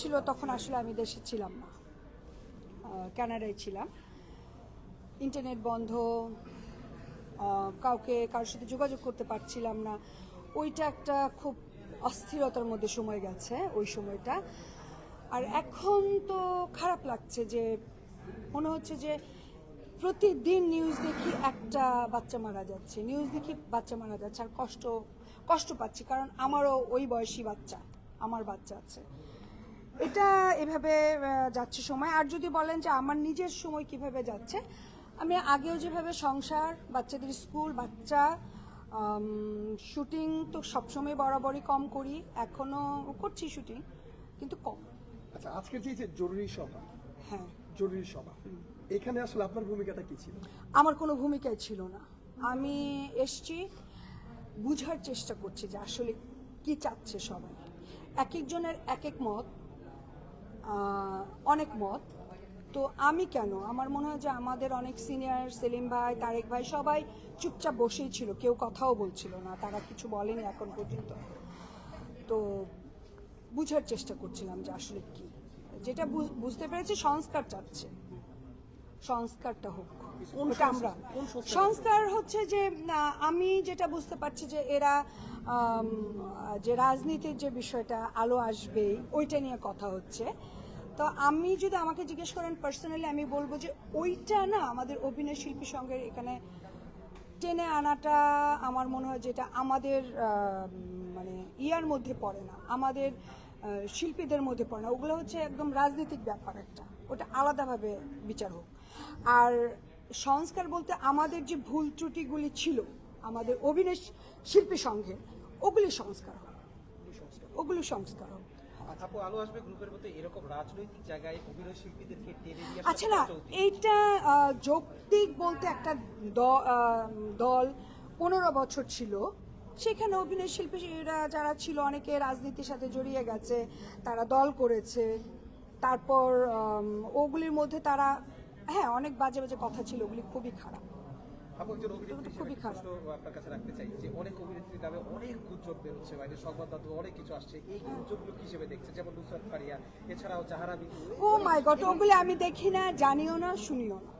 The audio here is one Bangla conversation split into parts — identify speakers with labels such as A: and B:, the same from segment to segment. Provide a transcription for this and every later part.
A: ছিল, তখন আসলে আমি দেশে ছিলাম না। কানাডায় ছিলাম। ইন্টারনেট বন্ধ কাউকে, কারোর সাথে যোগাযোগ করতে পারছিলাম না। ওইটা একটা খুব অস্থিরতার মধ্যে সময় গেছে, ওই সময়টা। আর এখন তো খারাপ লাগছে যে, মনে হচ্ছে যে প্রতিদিন নিউজ দেখি একটা বাচ্চা মারা যাচ্ছে নিউজ দেখি বাচ্চা মারা যাচ্ছে, আর কষ্ট কষ্ট পাচ্ছি, কারণ আমারও ওই বয়সী বাচ্চা, আমার বাচ্চা আছে। এটা এভাবে যাচ্ছে সময়। আর যদি বলেন যে আমার নিজের সময় কীভাবে যাচ্ছে আমি আগেও যেভাবে সংসার বাচ্চাদের স্কুল বাচ্চা শুটিং তো সবসময় বরাবরই কম করি এখনও করছি শুটিং কিন্তু কম।
B: আচ্ছা আজকে যে যে জরুরি সভা
A: হ্যাঁ।
B: জরুরি সভা এখানে আসলে আপনার ভূমিকাটা কি ছিল?
A: আমার কোনো ভূমিকাই ছিল না। আমি এসছি বুঝার চেষ্টা করছি যে আসলে কি চাচ্ছে সবাই। এক একজনের এক এক মত অনেক মত। তো আমি কেন? আমার মনে হয় যে আমাদের অনেক সিনিয়র সেলিম ভাই, তারেক ভাই সবাই চুপচাপ বসেই ছিল, কেউ কথাও বলছিল না, তারা কিছু বলেনি এখন পর্যন্ত। তো বুঝার চেষ্টা করছিলাম যে আসলে কি। যেটা বুঝতে পেরেছি, সংস্কার চাচ্ছে। সংস্কারটা হোক আমরা।
B: সংস্কার?
A: হচ্ছে যে আমি যেটা বুঝতে পারছি যে এরা যে রাজনীতির যে বিষয়টা আলো আসবে ওইটা নিয়ে কথা হচ্ছে। তো আমি যদি আমাকে জিজ্ঞেস করেন পার্সোনালি আমি বলব যে ওইটা না আমাদের অভিনয় শিল্পী সঙ্গে এখানে টেনে আনাটা আমার মনে হয় যেটা আমাদের মানে ইয়ার মধ্যে পড়ে না। আমাদের শিল্পীদের মধ্যে পড়ে না। ওগুলো হচ্ছে একদম রাজনৈতিক ব্যাপার একটা। ওটা আলাদাভাবে বিচার হোক। আর সংস্কার বলতে আমাদের যে ভুল ত্রুটিগুলি ছিল আমাদের অভিনয় শিল্পী সংঘে ওগুলি সংস্কার হোক। ওগুলো সংস্কার হোক।
C: আসার
A: আচ্ছা না এইটা যৌক্তিক বলতে একটা দল পনেরো বছর ছিল সেখানে অভিনয় শিল্পীরা যারা ছিল অনেকে রাজনীতির সাথে জড়িয়ে গেছে তারা দল করেছে। তারপর ওগুলির মধ্যে তারা হ্যাঁ অনেক বাজে বাজে কথা ছিল ওগুলি খুবই খারাপ। খুবই খারাপ।
C: আপনার কাছে রাখতে চাই যে অনেক অভিনেত্রীর নামে অনেক গুজব বেরোচ্ছে বাইরে সংবাদ মাধ্যমে অনেক কিছু আসছে। এই গুজবগুলো কি হিসেবে দেখছে? যেমন নুসরাত ফারিয়া এছাড়াও জাহারা
A: ও মাই গড ওগুলি আমি দেখি না জানিও না শুনিও না।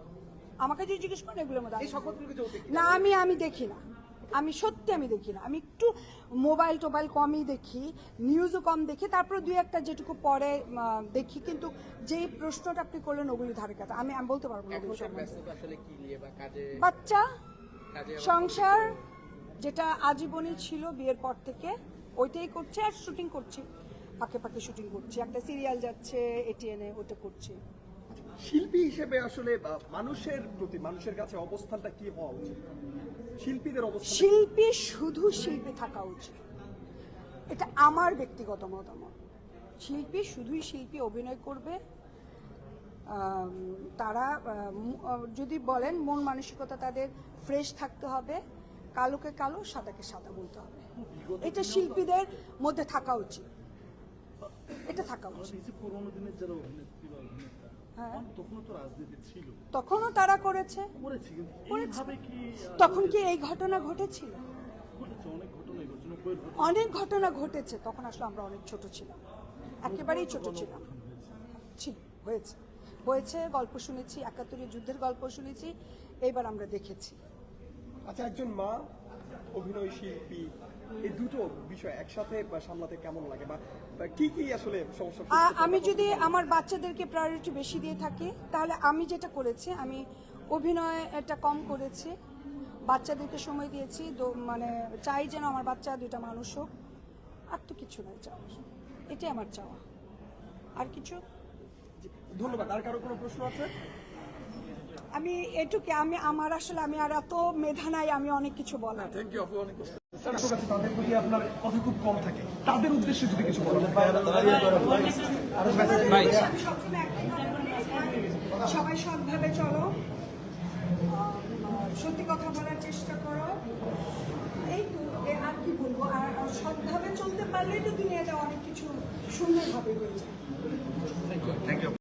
A: আমাকে যদি জিজ্ঞেস করেন এগুলোর মধ্যে না আমি আমি দেখি না। আমি সত্যি আমি দেখি না। আমি একটু মোবাইল টোবাইল কমই দেখি নিউজও কম দেখি তারপর দুই একটা যেটুকু পরে দেখি কিন্তু যে প্রশ্নটা আপনি করলেন ওগুলি ধারে কাছে। আমি আমি বলতে পারব না ওগুলো সম্বন্ধে।
C: আসলে কি নিয়ে বা কাজে
A: বাচ্চা সংসার যেটা আজীবনই ছিল বিয়ের পর থেকে ওইটাই করছে আর শুটিং করছি। পাকে পাকে শুটিং করছি। একটা সিরিয়াল যাচ্ছে এটিএনে ওটা করছি।
B: শিল্পী হিসেবে আসলে মানুষের প্রতি মানুষের কাছে অবস্থানটা কি হওয়া উচিত? শিল্পীদের অবস্থান
A: শিল্পী শুধু শিল্পী থাকা উচিত। এটা আমার ব্যক্তিগত মতামত। শিল্পী শুধুই শিল্পী অভিনয় করবে তারা যদি বলেন মন মানসিকতা তাদের ফ্রেশ থাকতে হবে কালোকে কালো সাদাকে সাদা বলতে হবে। এটা শিল্পীদের মধ্যে থাকা উচিত। এটা থাকা উচিত।
D: পুরোনো দিনের যারা অভিনেত্রী তখনও তো
A: তখনও তারা করেছে। তখন কি এই ঘটনা ঘটেছিল?
D: অনেক ঘটনা
A: ঘটেছে। তখন আসলে আমরা অনেক ছোট ছিলাম। একেবারেই ছোট ছিলাম। ছিল হয়েছে। হয়েছে গল্প শুনেছি একাত্তরের যুদ্ধের গল্প শুনেছি। এবার আমরা দেখেছি।
B: আচ্ছা একজন মা অভিনয় শিল্পী এই দুটো বিষয় একসাথে বা সামলাতে কেমন লাগে? বা কি কি আসলে সমস্যা
A: আমি যদি আমার বাচ্চাদেরকে প্রায়োরিটি বেশি দিয়ে থাকি তাহলে আমি যেটা করেছি আমি অভিনয় এটা কম করেছি বাচ্চাদেরকে সময় দিয়েছি মানে চাই যেন আমার বাচ্চা দুইটা মানুষ হোক আর তো কিছু নয় চাওয়া এটাই আমার চাওয়া। আর কিছু?
B: ধন্যবাদ। আর কারও কোনো প্রশ্ন আছে?
A: আমি এটুকু আমি আমার আসলে আমি আর এত মেধা নাই আমি অনেক কিছু বলার।
B: থ্যাংক ইউ আপু অনেক স্যার আপনার কাছে তাদের প্রতি আপনার কথা খুব কম থাকে। তাদের উদ্দেশ্যে যদি কিছু বলেন।
A: সবাই সৎভাবে চলো। সত্যি কথা বলার চেষ্টা করো। এই তো আর কি বলব? আর সৎভাবে চলতে পারলেই তো দুনিয়াতে অনেক কিছু সুন্দরভাবে হয়ে যায়।